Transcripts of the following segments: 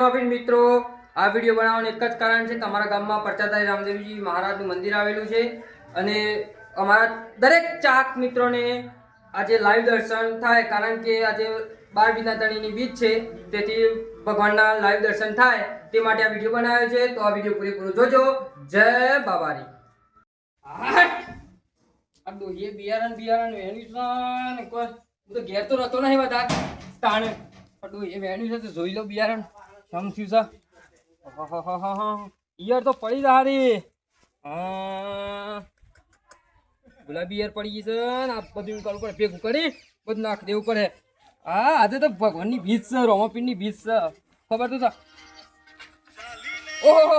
મિત્રો, આ વીડિયો બનાવવાનું એક જ કારણ છે કે અમારા ગામમાં પ્રચાતાઈ રામદેવજી મહારાજનું મંદિર આવેલું છે અને અમારા દરેક ચાક મિત્રોને આજે લાઈવ દર્શન થાય કારણ કે આજે બાર વિનાતણીની બીજ છે, તેથી ભગવાનના લાઈવ દર્શન થાય તે માટે આ વીડિયો બનાવ્યો છે. તો આ વીડિયો પૂરેપૂરો જોજો. જય બાબારી! આ ડોહીએ બિયારણ બિયારણ વેણ્યું છે હું તો ઘેર તો રહેતો નહીં બધા તાણે. ડોહીએ વેણ્યું છે તો જોઈ લો બિયારણ. સમ થયું છે? ઈયર તો પડી જા રે. ગુલાબી ઈયર પડી ગઈ છે ને આ બધું કરવું પડે, ભેગું કરી બધું નાખ દેવું પડે. હા, આજે તો ભગવાનની ભીત છે, રોમાપીરની ભીત છે. ખબર તો છે. ઓહો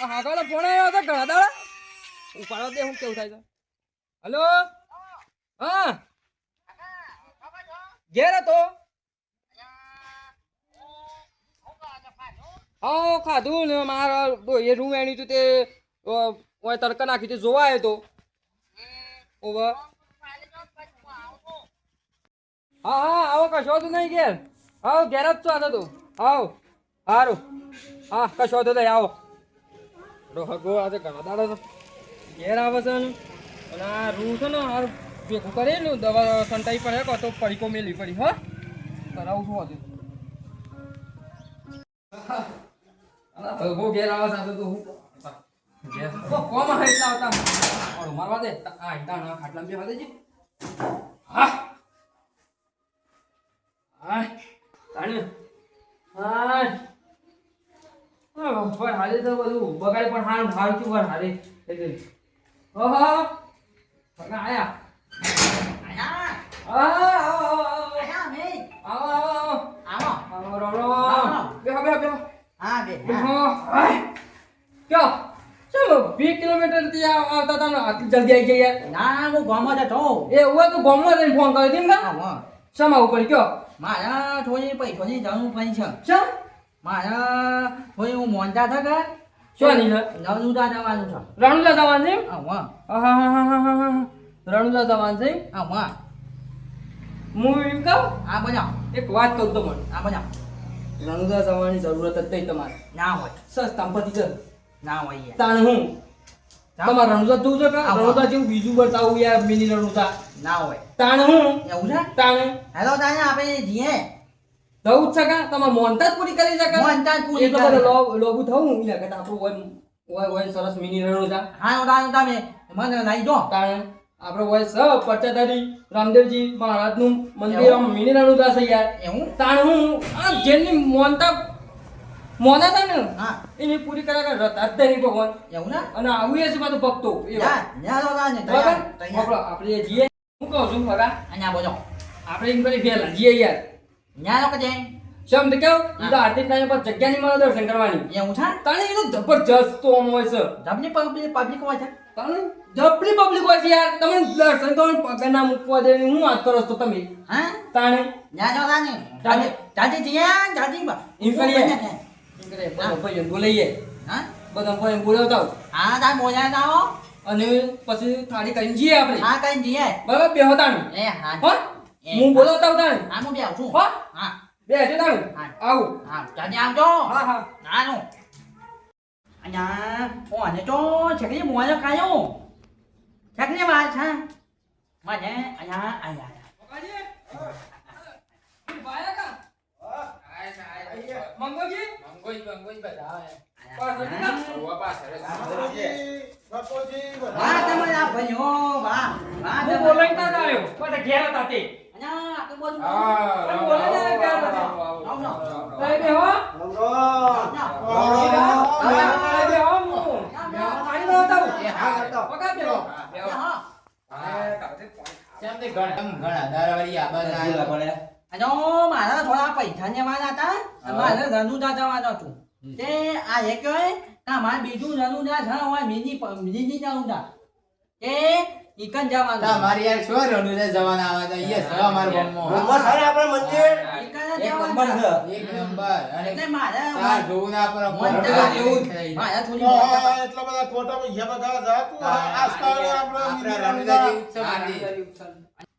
આ હાગાનો ફોન આવ્યો હતો ઘણા દાડા. ઉપાડવા દે, હું કેવું થાય છે. હલો? હા. ઘેર હતો? હા ખાધું ને મારા એ રૂમ એની તું તે ઓય તડકા નાખી તે જોવા આવ્યો તો. ઓવા. હા હા, આવો, કશો તો નહીં ઘેર. આવો, ઘેર જ છો આ તો આવો. સારું હા, કશો તો નહીં, આવો. હગો આજે ઘણા દાડા ઘેર આવે છે ને. અને આ રૂ છે ને, આ ભેગું કરેલું, દવા, સંતાઈ પડે તો પડીકો મેલી પડી, હા. કરાવું છું આજે. ભગવો ઘેર આવા સાથે તો હું કોમ હે એટલા આવતા. ઓળો મારવા દે આ ઈટા ના ખાટલા બેવા દેજે હા. હા. તાણે. હા. પણ હાલે તો બધું બગાડ પણ હાલ હાલ છું પણ એટલે. ઓહો. આટલી જલ્દી આવી જ યાર. એ ઉવા તો ગામમાં જઈને ફોન કર્યો તેમ કા? શમા ઉપર કયો? મારા થોડી પૈસોની જરૂર પડી છે. શા મારા થોડી હું મોંઘા થકે શું નહીં નવનુદા જવાનું છે. રણુદા જવાનું છે આવા આહાહાહાહાહા. રણુજા જવાનું છે આવા હું એમ કહું? આ બધા એક વાત કહું તો મને આ બધા રણુદા જવાની જરૂરત જ નહીં તમારે. ના હોય. સસ્તા પતી છે ના હોય. તાણ હું? તમારે રણુદા જવું છે કે રણુદા જેવું બીજું બતાવું યાર મિની રણુદા ના હોય. તાણ હું? એવું છે? તાણ. હેલો તાને આપણે જીએ. જવું છે કે? તમારે મોનતા જ પૂરી કરી શકે જ પૂરી તો બધો. થવું એટલે કે આપણું હોય હોય હોય સરસ મિની રણુદા હા ઉદાહરણ તમે મને લઈ જો તાણ. આપણો હોય સ પચાધારી રામદેવજી મહારાજનું મંદિર આમ મિની રણુદા છે યાર. એવું? તાણ હું? આ જેની મોનતા મોના હતા ને? હા. એની પૂરી કર્યા કરે. રતા ભગવાન. એવું ને? અને આવું છે બધું ભક્તો. બરાબર? આપણે આપણે હું કહું છું બરા અહીંયા બોલો. આપણે એમ કરી ફેલા જીએ યાર. ન્યા લોકો જાય શમ તો કેવું? ઈ તો આરતી ટાઈમ પર જગ્યાની મળે દર્શન કરવાની. એવું છે? તને એ તો જબરજસ્ત તો આમ હોય છે. જબની પબ્લિક પબ્લિક હોય છે? તને જબરી પબ્લિક હોય છે યાર. તમે દર્શન કરવાનું પગે ના મૂકવા દે હું વાત કરો છો તમે? હા? તાણે? ન્યા જો તાને જઈએ જાજી બા કરીએ. હા એમ કરે બધા ભાઈઓને બોલાઈએ હા બધા ભાઈને બોલાવતા આવો. હા તાન બોલ્યા જાઓ અને પછી થાળી કરીને જઈએ આપણે હા કઈ જઈએ બરાબર બે તાણે એ હા હો એ હું બોલાવતા આવું તાણે હા હું બેવ છું હો હા બે હજુ તાણે હા. આવું હા જાજી આવજો હા હા નાનું અહીંયા ઓને તો છકરી મોય કાયો છકરી વાત છે મને અહીંયા આયા મંગોજી વાહ તમારા ભાઈઓ વાહ વાહ હું બોલાઈને તા આવ્યો પણ ઘેર હતા તે. અહીંયા આટલું બધું પણ બોલાઈને આવ્યો ઘેર હતા આવ ના તારે બે હો તારે બે હો હું. પાણી નો હતા એ હા કરતો પકા બે હો હો. હા. અજો મારા થોડા પૈસા લેવાના હતા. મારે રનુદા જવાનો છું તે આ એક કહે ના મારે બીજું રનુદા છે હોય મિની મિની રનુદા. તે ઈકન જવાનું તમારી યાર શું રણુજા જવાના આવે તો અહીંયા છે અમારા ગામમાં. ઈકન જ એક જવાનું નંબર છે. એક નંબર. અને એટલે મારે તાર જોવું ના જેવું જેવું થઈ જાય. મારે થોડી એટલા બધા ખોટા પૈસા બધા જાતું આજકાલ આપણે આપણા જેવું છે મંદિર. એ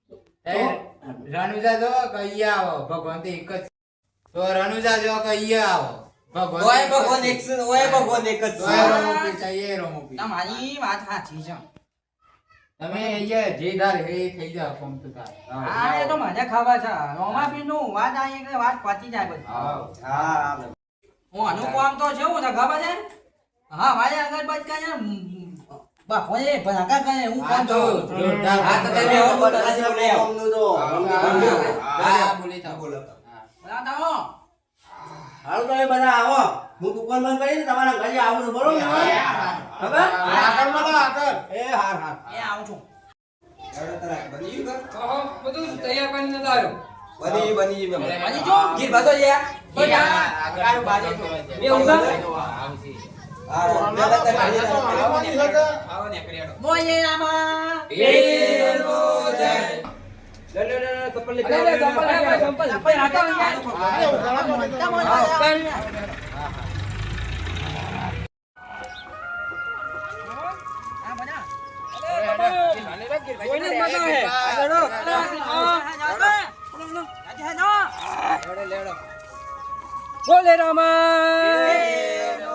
રણુજા જો કે આવો ભગવાન તો એક જ તો રણુજા જો કે આવો ભગવાન ભગવાન એક ઓય ભગવાન એક જ રોમોપી છે, રોમોપી. તમારી વાત સાચી છે. તમે અહીંયા જે ધાર હે થઈ કોમ તો. હા એ તો મને ખબર છે. રોમાપીરનું વાત એટલે વાત પતી જાય બધી. હા. હું અનુપમ કામ તો જેવું છે ખબર છે? હા મારે આગળ બચકા બાપોએ ભલાકા કરે હું આ કામ તો છું. હા તો તમે આવો બોલો આજે બોલે આવો. હા, બોલી થાવ. બોલો. હા. ભલાકા હો હારું તમે બધા આવો હું દુકાન બંધ કરીને તમારા ઘરે આવું છું બરોબર ખબર આગળમાં તો આગળ. એ હાર હાર એ આવું છું બની ગયું ઘર? હા, બધું તૈયાર કરીને લાવ્યો બની બની. બની ગયું? ગીર બાજુ યાર. એ આ- આગળ બાજુ તો છે. બે ઊંઘા? આવશે. હા, હમણાં તો આજે તો હળવવાની છે કે? બોલે રામા એનો જય. ચપ્પલ. ચપ્પલ, ચપ્પલ, રાખો. બોલે રામા.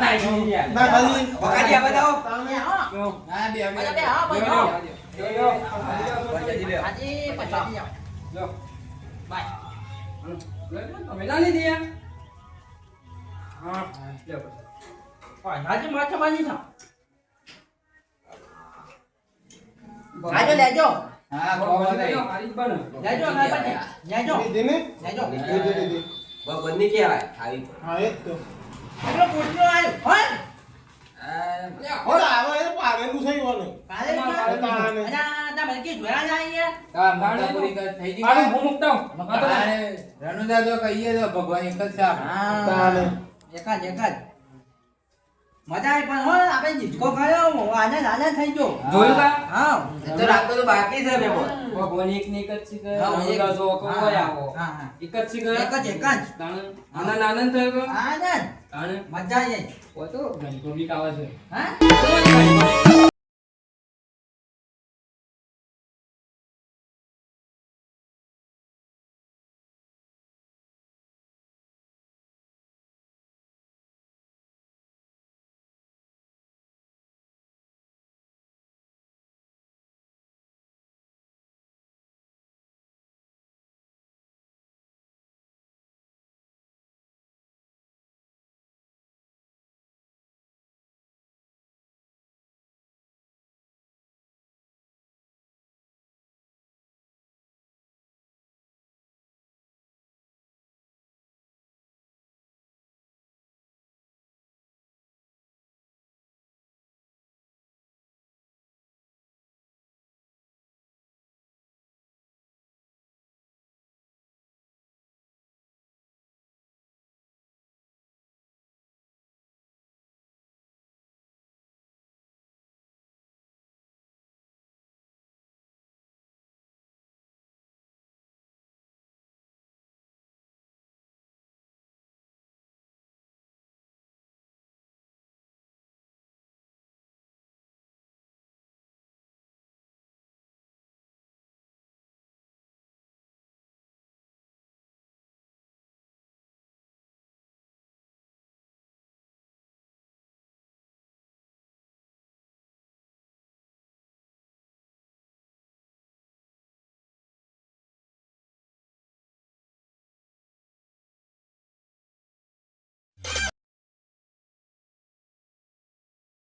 હું કેવું વાત આવી. ના ખાલી બતાવો તમે આવો બેહો. હા, બે અમે. બે આવો બેહો, બધા આવો. બેહો. પંચાયતી લ્યો. આજે જાવ લો. બાય તમે ના લીધી યાર? હા, લ્યો પછી. આજે માથે બાંધી થાવ આજે લેજો હા, ખબર નહીં. મારી જ બને. લેજો ગણપતિ લેજો દીદી લેજો દીદી દીદી બંને કહેવાય આવી હા એ તો એટલો પોટલો આવ્યો હોય હવે આવો એ પારેલું છે ઈવાનું. કાલે તાણે. અને આ તમે કે જોયા જાય પૂરી થઈ ગઈ. મારું હું મુકતા રણુદા જો કહીએ તો ભગવાન એક જ છે. આપણે. એકાદ એકાદ. મજા આવી પણ હો આપણે ડિસ્કો કર્યો આજે આનંદ થઈ ગયો જોયું કા? હા એ તો રાત તો બાકી છે મેમોર. ભગવાન એક ને એક જ શીખે. હા, એક. જ ઓકો હોય આવો. હા, હા. એક જ શીખે. એક જ એક જ આનંદ આનંદ થયો કે? આનંદ મજા આવી ઓ તો ગણકો બી કાવા છે હા.